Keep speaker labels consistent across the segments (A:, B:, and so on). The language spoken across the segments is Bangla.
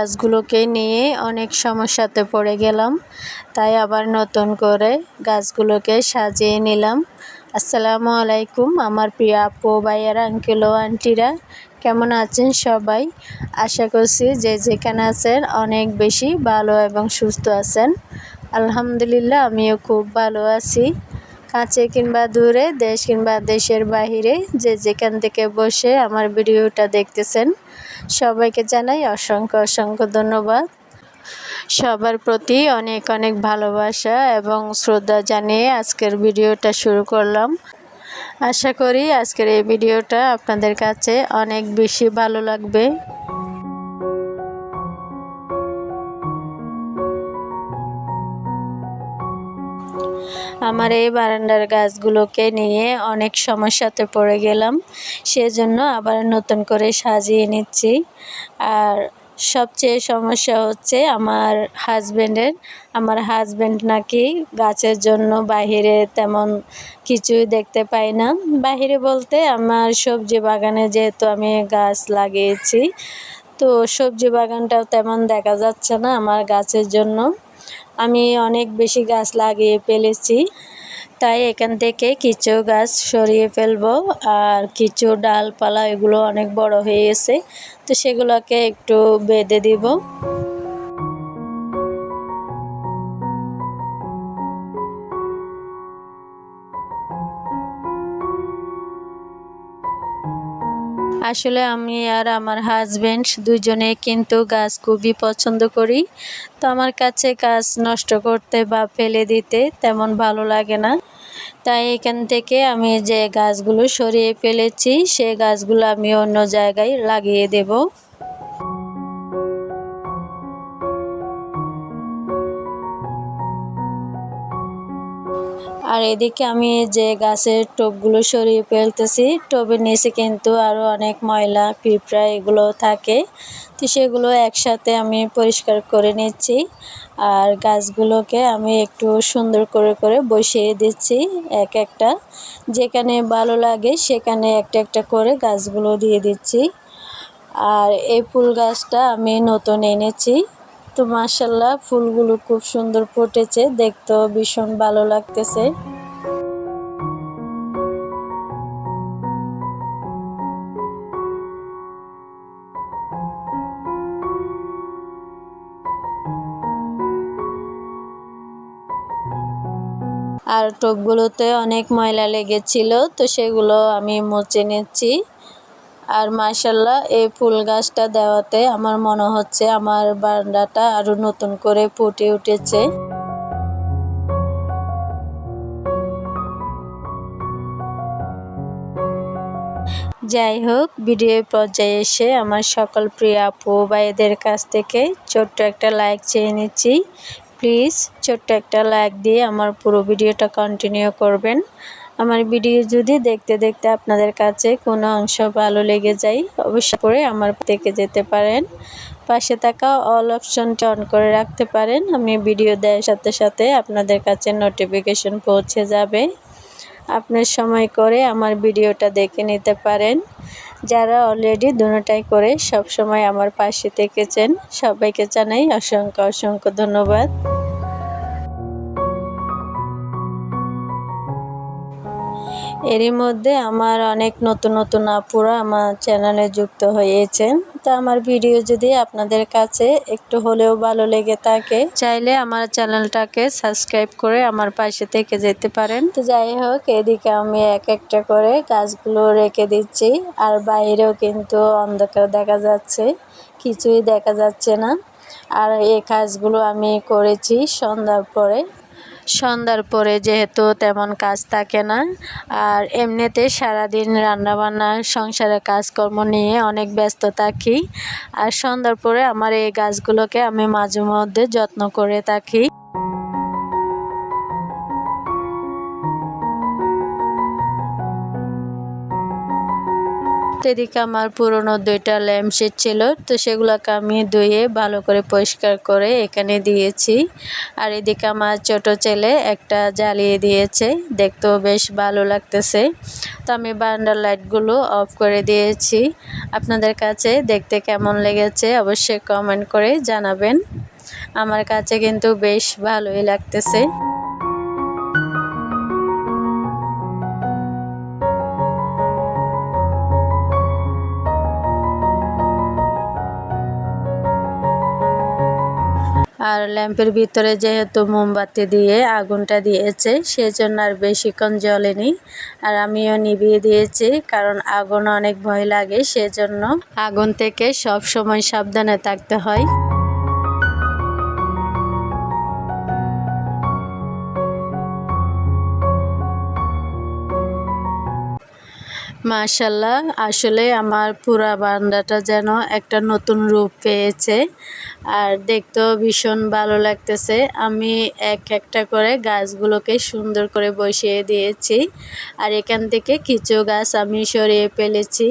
A: গাছগুলোকে নিয়ে অনেক সমস্যাতে পড়ে গেলাম। তাই আবার নতুন করে গাছগুলোকে সাজিয়ে নিলাম। আসসালামু আলাইকুম আমার প্রিয় আপু, ভাইয়ারা আঙ্কেল ও আন্টিরা কেমন আছেন সবাই? আশা করছি যে যেখানে আছেন অনেক বেশি ভালো এবং সুস্থ আছেন। আলহামদুলিল্লাহ, আমিও খুব ভালো আছি। কাছে কিংবা দূরে, দেশ কিংবা দেশের বাহিরে যে যেখান থেকে বসে আমার ভিডিওটা দেখতেছেন সবাইকে জানাই অসংখ্য অসংখ্য ধন্যবাদ। সবার প্রতি অনেক অনেক ভালোবাসা এবং শ্রদ্ধা জানিয়ে আজকের ভিডিওটা শুরু করলাম। আশা করি আজকের এই ভিডিওটা আপনাদের কাছে অনেক বেশি ভালো লাগবে। আমার এই বারান্দার গাছগুলোকে নিয়ে অনেক সমস্যাতে পড়ে গেলাম। সেজন্য আবার নতুন করে সাজিয়ে নিচ্ছি। আর সবচেয়ে সমস্যা হচ্ছে আমার হাজব্যান্ডের আমার হাজব্যান্ড নাকি গাছের জন্য বাহিরে তেমন কিছুই দেখতে পাই না। বাহিরে বলতে আমার সবজি বাগানে যেহেতু আমি গাছ লাগিয়েছি, তো সবজি বাগানটাও তেমন দেখা যাচ্ছে না আমার গাছের জন্য। আমি অনেক বেশি গাছ লাগিয়ে ফেলেছি, তাই এখান থেকে কিছু গাছ সরিয়ে ফেলব। আর কিছু ডালপালা, এগুলো অনেক বড় হয়ে গেছে, তো সেগুলোকে একটু বেঁধে দিব। আসলে আমি আর আমার হাজব্যান্ড দুজনে কিন্তু গাছ খুবই পছন্দ করি। তো আমার কাছে গাছ নষ্ট করতে বা ফেলে দিতে তেমন ভালো লাগে না। তাই এখান থেকে আমি যে গাছগুলো সরিয়ে ফেলেছি, সে গাছগুলো আমি অন্য জায়গায় লাগিয়ে দেব। আর এদিকে আমি যে গাছের টোপগুলো সরিয়ে ফেলতেছি টোপের নিচে কিন্তু আরও অনেক ময়লা, পিঁপড়া এগুলো থাকে। তো সেগুলো একসাথে আমি পরিষ্কার করে নিচ্ছি আর গাছগুলোকে আমি একটু সুন্দর করে করে বসিয়ে দিচ্ছি এক একটা। যেখানে ভালো লাগে সেখানে একটা একটা করে গাছগুলো দিয়ে দিচ্ছি। আর এই ফুল গাছটা আমি নতুন এনেছি। তো মাসাল্লাহ ফুলগুলো খুব সুন্দর ফুটেছে, দেখতেও ভীষণ ভালো লাগতেছে। আর টবগুলোতে অনেক ময়লা লেগেছিল, তো সেগুলো আমি মুছে নিচ্ছি। আর মাশাল্লাহ এই ফুল গাছটা দেওয়াতে আমার মনে হচ্ছে আমার বারান্দাটা আরও নতুন করে ফুটে উঠেছে। যাই হোক, ভিডিও পর্যায়ে এসে আমার সকল প্রিয় আপু ভাইদের কাছ থেকে ছোট্ট একটা লাইক চেয়ে নিচ্ছি। প্লিজ ছোট্ট একটা লাইক দিয়ে আমার পুরো ভিডিওটা কন্টিনিউ করবেন। আমার ভিডিও যদি দেখতে দেখতে আপনাদের কাছে কোনো অংশ ভালো লেগে যায়, অবশ্যই করে আমার থেকে যেতে পারেন। পাশে থাকা অল অপশনটি অন করে রাখতে পারেন। আমি ভিডিও দেওয়ার সাথে সাথে আপনাদের কাছে নোটিফিকেশন পৌঁছে যাবে। আপনার সময় করে আমার ভিডিওটা দেখে নিতে পারেন। যারা অলরেডি দুটাই করে সব সময় আমার পাশে থেকেছেন, সবাইকে জানাই অসংখ্য অসংখ্য ধন্যবাদ। এরই মধ্যে আমার অনেক নতুন নতুন আপুরা আমার চ্যানেলে যুক্ত হয়েছেন। তো আমার ভিডিও যদি আপনাদের কাছে একটু হলেও ভালো লেগে থাকে, চাইলে আমার চ্যানেলটাকে সাবস্ক্রাইব করে আমার পাশে থেকে যেতে পারেন। তো যাই হোক, এদিকে আমি এক একটা করে গাছগুলো রেখে দিচ্ছি, আর বাইরেও কিন্তু অন্ধকার দেখা যাচ্ছে, কিছুই দেখা যাচ্ছে না। আর এই কাজগুলো আমি করেছি সন্ধ্যার পরে। সন্ধ্যার পরে যেহেতু তেমন কাজ থাকে না, আর এমনিতে সারাদিন রান্নাবান্না সংসারের কাজকর্ম নিয়ে অনেক ব্যস্ত থাকি। আর সন্ধ্যার পরে আমার এই গাছগুলোকে আমি মাঝে মধ্যে যত্ন করে থাকি। তো এদিকে আমার পুরনো দুইটা ল্যাম্পশেড ছিল, তো সেগুলোকে আমি ধুয়ে ভালো করে পরিষ্কার করে এখানে দিয়েছি। আর এদিকে আমার ছোট ছেলে একটা জ্বালিয়ে দিয়েছে, দেখতেও বেশ ভালো লাগতেছে। তো আমি বারান্দার লাইটগুলো অফ করে দিয়েছি। আপনাদের কাছে দেখতে কেমন লেগেছে অবশ্যই কমেন্ট করে জানাবেন। আমার কাছে কিন্তু বেশ ভালোই লাগতেছে। আর ল্যাম্পের ভিতরে যেহেতু মোমবাতি দিয়ে, আগুনটা দিয়েছে, সেজন্য আর বেশিক্ষণ জ্বলেনি। আর আমিও নিভিয়ে দিয়েছি, কারণ আগুন অনেক ভয় লাগে, সেজন্য আগুন থেকে সব সময় সাবধানে থাকতে হয়। মাশাল্লাহ আসলে আমার পুরা বারান্দাটা যেন একটা নতুন রূপ পেয়েছে। আর দেখতেও ভীষণ ভালো লাগতেছে। আমি এক একটা করে গাছগুলোকে সুন্দর করে বসিয়ে দিয়েছি। আর এখান থেকে কিছু গাছ আমি সরিয়ে ফেলেছি।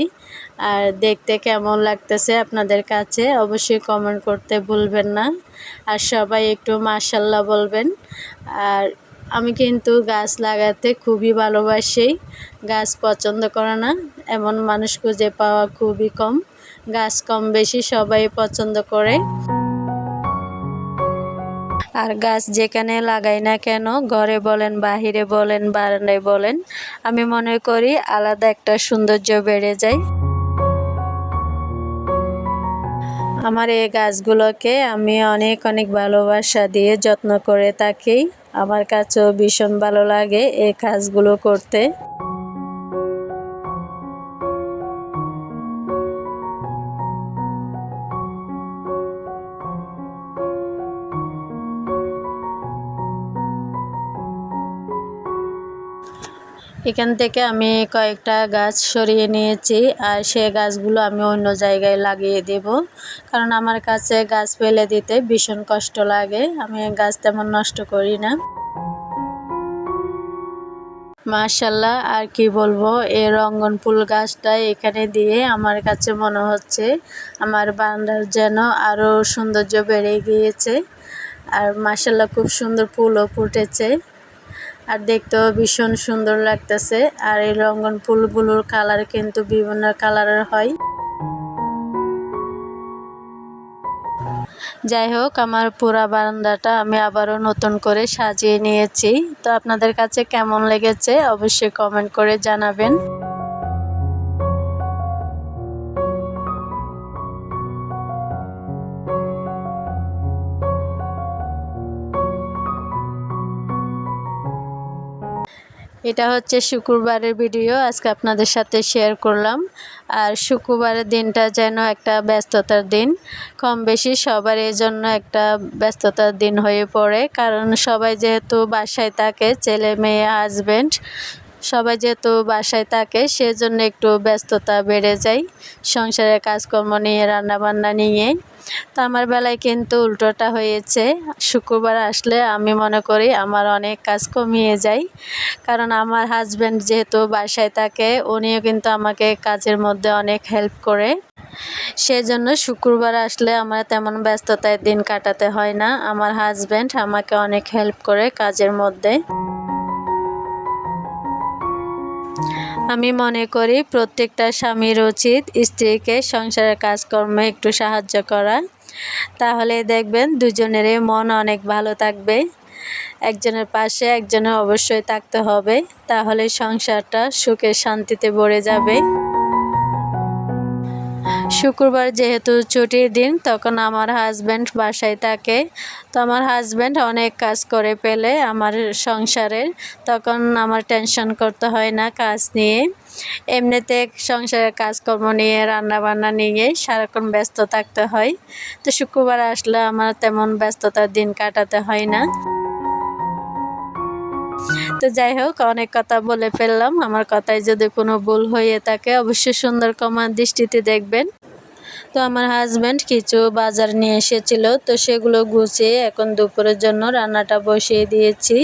A: আর দেখতে কেমন লাগতেছে আপনাদের কাছে, অবশ্যই কমেন্ট করতে ভুলবেন না। আর সবাই একটু মাশাল্লাহ বলবেন। আর আমি কিন্তু গাছ লাগাতে খুবই ভালোবাসি। গাছ পছন্দ করে না। এমন মানুষ খুঁজে পাওয়া খুবই কম। গাছ কম বেশি সবাই পছন্দ করে। আর গাছ যেখানে লাগাই না কেন, ঘরে বলেন, বাহিরে বলেন, বারান্দায় বলেন, আমি মনে করি আলাদা একটা সৌন্দর্য বেড়ে যায়। আমার এই গাছগুলোকে আমি অনেক অনেক ভালোবাসা দিয়ে যত্ন করে থাকি। আমার কাছেও ভীষণ ভালো লাগে এই কাজগুলো করতে। এখান থেকে আমি কয়েকটা গাছ সরিয়ে নিয়েছি আর সে গাছগুলো আমি অন্য জায়গায় লাগিয়ে দেব। কারণ আমার কাছে গাছ ফেলে দিতে ভীষণ কষ্ট লাগে। আমি গাছ তেমন নষ্ট করি না। মাশাল্লাহ, আর কি বলব, এই রঙ্গন ফুল গাছটা এখানে দিয়ে আমার কাছে মনে হচ্ছে আমার বান্ডার যেন আরও সৌন্দর্য বেড়ে গিয়েছে। আর মাশাল্লাহ, খুব সুন্দর ফুলও ফুটেছে। আর দেখতেও ভীষণ সুন্দর লাগতেছে। আর এই রঙ্গন ফুলগুলোর কালার কিন্তু বিভিন্ন কালারের হয়। যাই হোক, আমার পুরা বারান্দাটা আমি আবারও নতুন করে সাজিয়ে নিয়েছি। তো আপনাদের কাছে কেমন লেগেছে অবশ্যই কমেন্ট করে জানাবেন। এটা হচ্ছে শুক্রবারের ভিডিও, আজকে আপনাদের সাথে শেয়ার করলাম। আর শুক্রবারের দিনটা যেন একটা ব্যস্ততার দিন। কম বেশি সবার এই জন্য একটা ব্যস্ততার দিন হয়ে পড়ে, কারণ সবাই যেহেতু বাসায় থাকে, ছেলে মেয়ে হাজব্যান্ড সবাই যেহেতু বাসায় থাকে, সেজন্য একটু ব্যস্ততা বেড়ে যায়। সংসারের কাজকর্ম নিয়ে, রান্নাবান্না নিয়ে। তো আমার বেলায় কিন্তু উল্টোটা হয়েছে। শুক্রবার আসলে আমি মনে করি আমার অনেক কাজ কমিয়ে যায়। কারণ আমার হাজব্যান্ড যেহেতু বাসায় থাকে, উনিও কিন্তু আমাকে কাজের মধ্যে অনেক হেল্প করে। সেজন্য শুক্রবার আসলে আমার তেমন ব্যস্ততায় দিন কাটাতে হয় না। আমার হাজব্যান্ড আমাকে অনেক হেল্প করে কাজের মধ্যে। আমি মনে করি প্রত্যেকটা স্বামীর উচিত স্ত্রীকে সংসারের কাজকর্মে একটু সাহায্য করা তাহলে দেখবেন দুজনেরই মন অনেক ভালো থাকবে। একজনের পাশে একজনের অবশ্যই থাকতে হবে। তাহলে সংসারটা সুখে শান্তিতে ভরে যাবে। শুক্রবার যেহেতু ছুটির দিন, তখন আমার হাজব্যান্ড বাসায় থাকে। তো আমার হাজব্যান্ড অনেক কাজ করে পেলে আমার সংসারের। তখন আমার টেনশন করতে হয় না কাজ নিয়ে। এমনিতে সংসারের কাজকর্ম নিয়ে, রান্নাবান্না নিয়ে সারাক্ষণ ব্যস্ত থাকতে হয়। তো শুক্রবার আসলে আমার তেমন ব্যস্ততার দিন কাটাতে হয় না। তো যাই হোক, অনেক কথা বলে ফেললাম। আমার কথায় যদি কোনো ভুল হয়ে থাকে, অবশ্যই সুন্দর কমার দৃষ্টিতে দেখবেন। তো আমার হাজব্যান্ড কিছু বাজার নিয়ে এসেছিল, তো সেগুলো গুছিয়ে এখন দুপুরের জন্য রান্নাটা বসিয়ে দিয়েছি।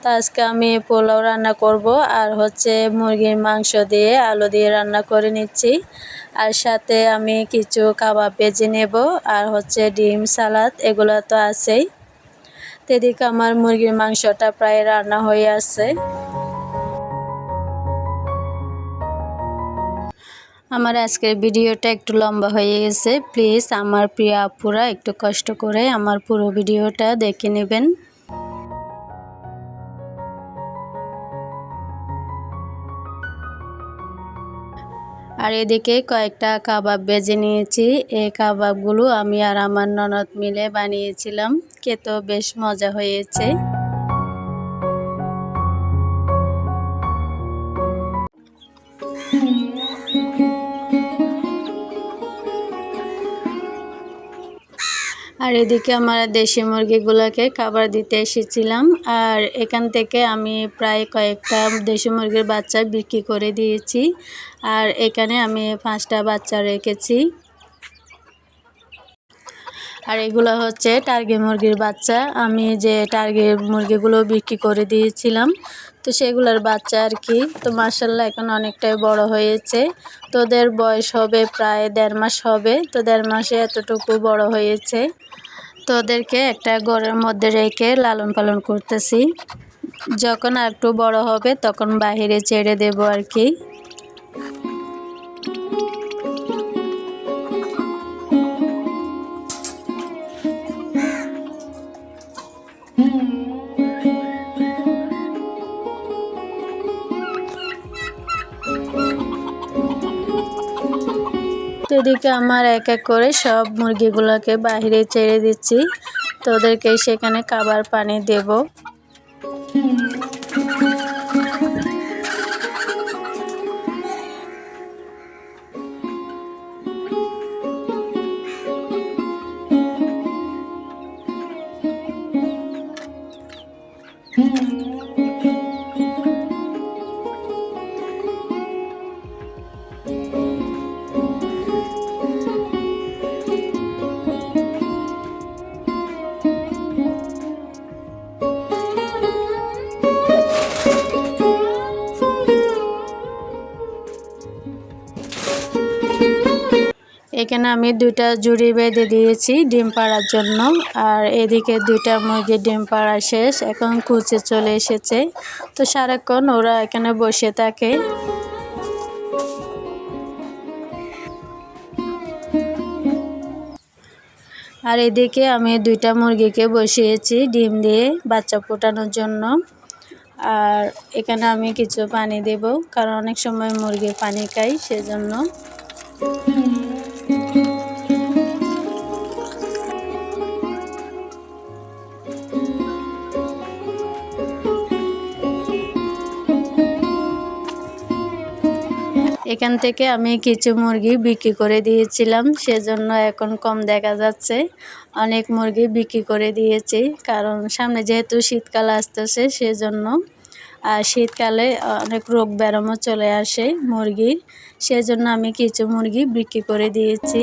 A: তো আজকে আমি পোলাও রান্না করব আর হচ্ছে মুরগির মাংস দিয়ে আলু দিয়ে রান্না করে নিচ্ছি। আর সাথে আমি কিছু কাবাব বেজে নেব আর হচ্ছে ডিম, সালাদ, এগুলো তো আছেই। এদিকে আমার মুরগির মাংসটা প্রায় রান্না হয়ে আছে। আমার আজকের ভিডিওটা একটু লম্বা হয়ে গেছে। প্লিজ আমার প্রিয় আপুরা একটু কষ্ট করে আমার পুরো ভিডিওটা দেখে নেবেন। আর এদিকে কয়েকটা কাবাব বেজে নিয়েছি। এই কাবাবগুলো আমি আর আমার ননদ মিলে বানিয়েছিলাম। খেতেও বেশ মজা হয়েছে। আর এদিকে আমার দেশি মুরগিগুলোকে খাবার দিতে এসেছিলাম। আর এখান থেকে আমি প্রায় কয়েকটা দেশি মুরগির বাচ্চা বিক্রি করে দিয়েছি। আর এখানে আমি পাঁচটা বাচ্চা রেখেছি। আর এগুলো হচ্ছে টার্গি মুরগির বাচ্চা। আমি যে টার্গি মুরগিগুলো বিক্রি করে দিয়েছিলাম তো সেগুলোর বাচ্চা আর কি। তো মার্শাল্লাহ এখন অনেকটাই বড় হয়েছে। তোদের বয়স হবে প্রায় দেড় মাস হবে। তো দেড় মাসে এতটুকু বড় হয়েছে। তোদেরকে একটা ঘরের মধ্যে রেখে লালন পালন করতেছি। যখন আর একটু বড় হবে তখন বাহিরে ছেড়ে দেব আর কি। তো এদিকে আমার এক এক করে সব মুরগিগুলোকে বাহিরে ছেড়ে দিচ্ছি। তো ওদেরকে সেখানে খাবার পানি দেব। এখানে আমি দুইটা জুড়ি বেঁধে দিয়েছি ডিম পাড়ার জন্য। আর এদিকে দুইটা মুরগির ডিম পাড়া শেষ, এখন কুচে চলে এসেছে। তো সারাক্ষণ ওরা এখানে বসে থাকে। আর এদিকে আমি দুইটা মুরগিকে বসিয়েছি ডিম দিয়ে বাচ্চা ফোটানোর জন্য। আর এখানে আমি কিছু পানি দেব, কারণ অনেক সময় মুরগি পানি খাই, সেজন্য। এখান থেকে আমি কিছু মুরগি বিক্রি করে দিয়েছিলাম, সেজন্য এখন কম দেখা যাচ্ছে। অনেক মুরগি বিক্রি করে দিয়েছি, কারণ সামনে যেহেতু শীতকাল আসতেছে, সেজন্য আর শীতকালে অনেক রোগ ব্যারামও চলে আসে মুরগির, সেজন্য আমি কিছু মুরগি বিক্রি করে দিয়েছি।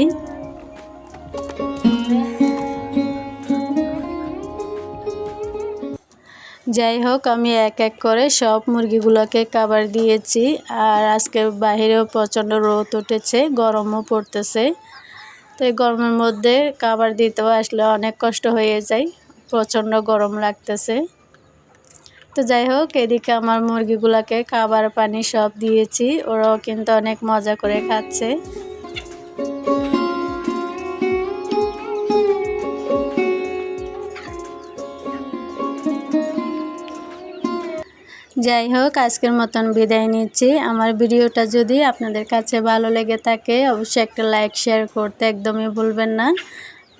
A: যাই হোক, আমি এক এক করে সব মুরগিগুলোকে খাবার দিয়েছি আর আজকে বাহিরেও প্রচণ্ড রোদ উঠেছে, গরমও পড়তেছে। তো এই গরমের মধ্যে খাবার দিতেও আসলে অনেক কষ্ট হয়ে যায়, প্রচণ্ড গরম লাগতেছে। তো যাই হোক, এদিকে আমার মুরগিগুলোকে খাবার পানি সব দিয়েছি, ওরাও কিন্তু অনেক মজা করে খাচ্ছে। যাই হোক আজকের মতন বিদায় নিচ্ছি। আমার ভিডিওটা যদি আপনাদের কাছে ভালো লেগে থাকে, অবশ্যই একটা লাইক, শেয়ার করতে একদমই ভুলবেন না।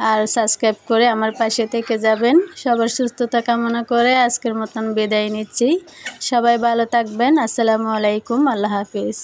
A: আর সাবস্ক্রাইব করে আমার পাশে থেকে যাবেন। সবার সুস্থতা কামনা করে আজকের মতন বিদায় নিচ্ছি। সবাই ভালো থাকবেন। আসসালামু আলাইকুম। আল্লাহ হাফিজ।